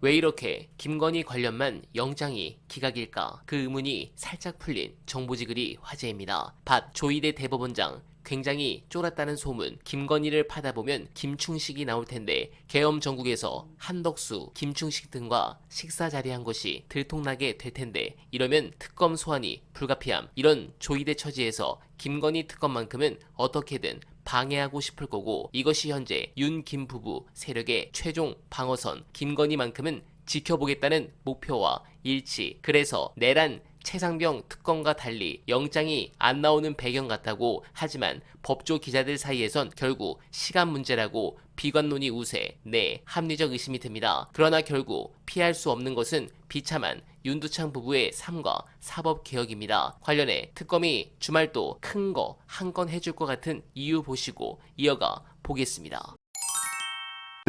왜 이렇게 김건희 관련만 영장이 기각일까? 그 의문이 살짝 풀린 정보지 글이 화제입니다. 밭 조이대 대법원장 굉장히 쫄았다는 소문 김건희를 파다 보면 김충식이 나올 텐데 계엄 전국에서 한덕수, 김충식 등과 식사 자리한 것이 들통나게 될 텐데 이러면 특검 소환이 불가피함 이런 조이대 처지에서 김건희 특검만큼은 어떻게든 방해하고 싶을 거고 이것이 현재 윤 김 부부 세력의 최종 방어선. 김건희만큼은 지켜보겠다는 목표와 일치. 그래서 내란 최상병 특검과 달리 영장이 안 나오는 배경 같다고 하지만 법조 기자들 사이에선 결국 시간 문제라고 비관론이 우세 네 합리적 의심이 듭니다 그러나 결국 피할 수 없는 것은 비참한 윤두창 부부의 삶과 사법 개혁입니다. 관련해 특검이 주말도 큰거 한 건 해줄 것 같은 이유 보시고 이어가 보겠습니다.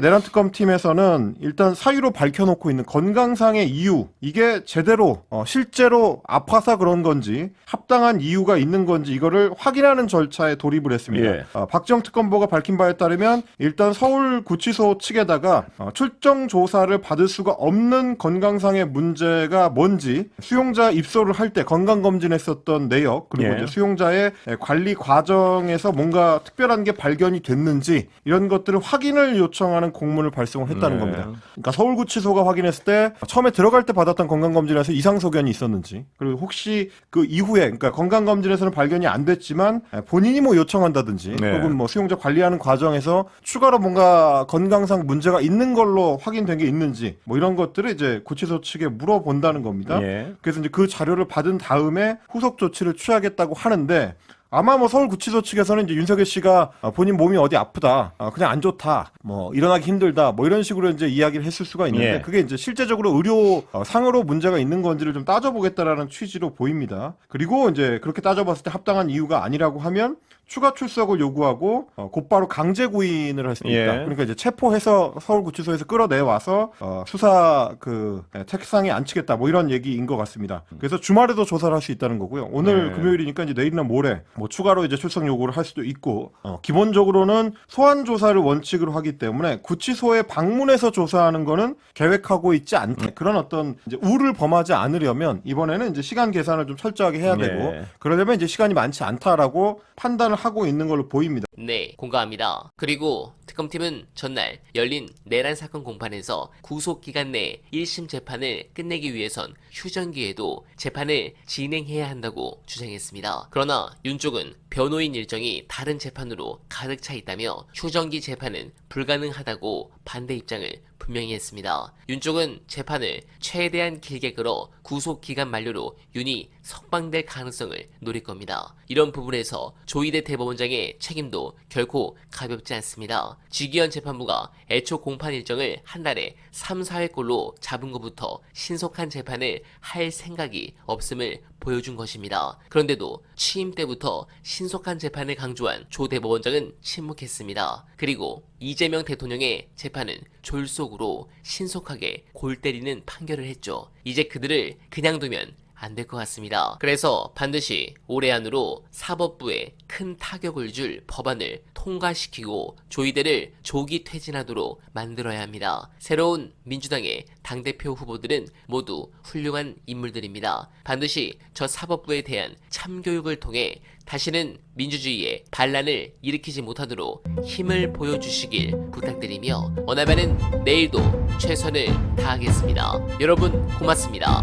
내란 특검 팀에서는 일단 사유로 밝혀놓고 있는 건강상의 이유 이게 제대로 어, 실제로 아파서 그런 건지 합당한 이유가 있는 건지 이거를 확인하는 절차에 돌입을 했습니다. 예. 어, 박정 특검보가 밝힌 바에 따르면 일단 서울구치소 측에다가 어, 출정 조사를 받을 수가 없는 건강상의 문제가 뭔지 수용자 입소를 할 때 건강검진했었던 내역 그리고 예. 이제 수용자의 관리 과정에서 뭔가 특별한 게 발견이 됐는지 이런 것들을 확인을 요청하는 공문을 발송을 했다는 네. 겁니다. 그러니까 서울구치소가 확인했을 때 처음에 들어갈 때 받았던 건강검진에서 이상 소견이 있었는지 그리고 혹시 그 이후에 그러니까 건강검진에서는 발견이 안 됐지만 본인이 뭐 요청한다든지 네. 혹은 뭐 수용자 관리하는 과정에서 추가로 뭔가 건강상 문제가 있는 걸로 확인된 게 있는지 뭐 이런 것들을 이제 구치소 측에 물어본다는 겁니다. 예. 그래서 이제 그 자료를 받은 다음에 후속 조치를 취하겠다고 하는데 아마 뭐 서울구치소 측에서는 이제 윤석열 씨가 어, 본인 몸이 어디 아프다, 어, 그냥 안 좋다, 뭐 일어나기 힘들다, 뭐 이런 식으로 이제 이야기를 했을 수가 있는데 예. 그게 이제 실제적으로 의료 어, 상으로 문제가 있는 건지를 좀 따져보겠다라는 취지로 보입니다. 그리고 이제 그렇게 따져봤을 때 합당한 이유가 아니라고 하면 추가 출석을 요구하고 어, 곧바로 강제 구인을 했습니다. 예. 그러니까 이제 체포해서 서울구치소에서 끌어내 와서 어, 수사 그 예, 책상에 앉히겠다 뭐 이런 얘기인 것 같습니다. 그래서 주말에도 조사를 할 수 있다는 거고요. 오늘 네. 금요일이니까 이제 내일이나 모레 뭐 추가로 이제 출석 요구를 할 수도 있고 어, 기본적으로는 소환 조사를 원칙으로 하기 때문에 구치소에 방문해서 조사하는 거는 계획하고 있지 않다. 그런 어떤 이제 우를 범하지 않으려면 이번에는 이제 시간 계산을 좀 철저하게 해야 되고 예. 그러려면 이제 시간이 많지 않다라고 판단을 하고 있는 걸로 보입니다. 네, 공감합니다. 그리고 특검팀은 전날 열린 내란 사건 공판에서 구속 기간 내에 1심 재판을 끝내기 위해선 휴전기에도 재판을 진행해야 한다고 주장했습니다. 그러나 윤 쪽은 변호인 일정이 다른 재판으로 가득 차 있다며 휴전기 재판은 불가능하다고 반대 입장을 분명히 했습니다. 윤 쪽은 재판을 최대한 길게 끌어 구속 기간 만료로 윤이 석방될 가능성을 노릴 겁니다. 이런 부분에서 조희대 대법원장의 책임도 결코 가볍지 않습니다. 지기현 재판부가 애초 공판 일정을 한 달에 3, 4회꼴로 잡은 것부터 신속한 재판을 할 생각이 없음을 보여준 것입니다. 그런데도 취임 때부터 신 속한 재판을 강조한 조 대법원장은 침묵했습니다. 그리고 이재명 대통령의 재판은 졸속으로 신속하게 골 때리는 판결을 했죠. 이제 그들을 그냥 두면 안 될 것 같습니다. 그래서 반드시 올해 안으로 사법부에 큰 타격을 줄 법안을 통과시키고 조이대를 조기 퇴진하도록 만들어야 합니다. 새로운 민주당의 당대표 후보들은 모두 훌륭한 인물들입니다. 반드시 저 사법부에 대한 참교육을 통해 다시는 민주주의의 반란을 일으키지 못하도록 힘을 보여주시길 부탁드리며 원하면은 내일도 최선을 다하겠습니다. 여러분 고맙습니다.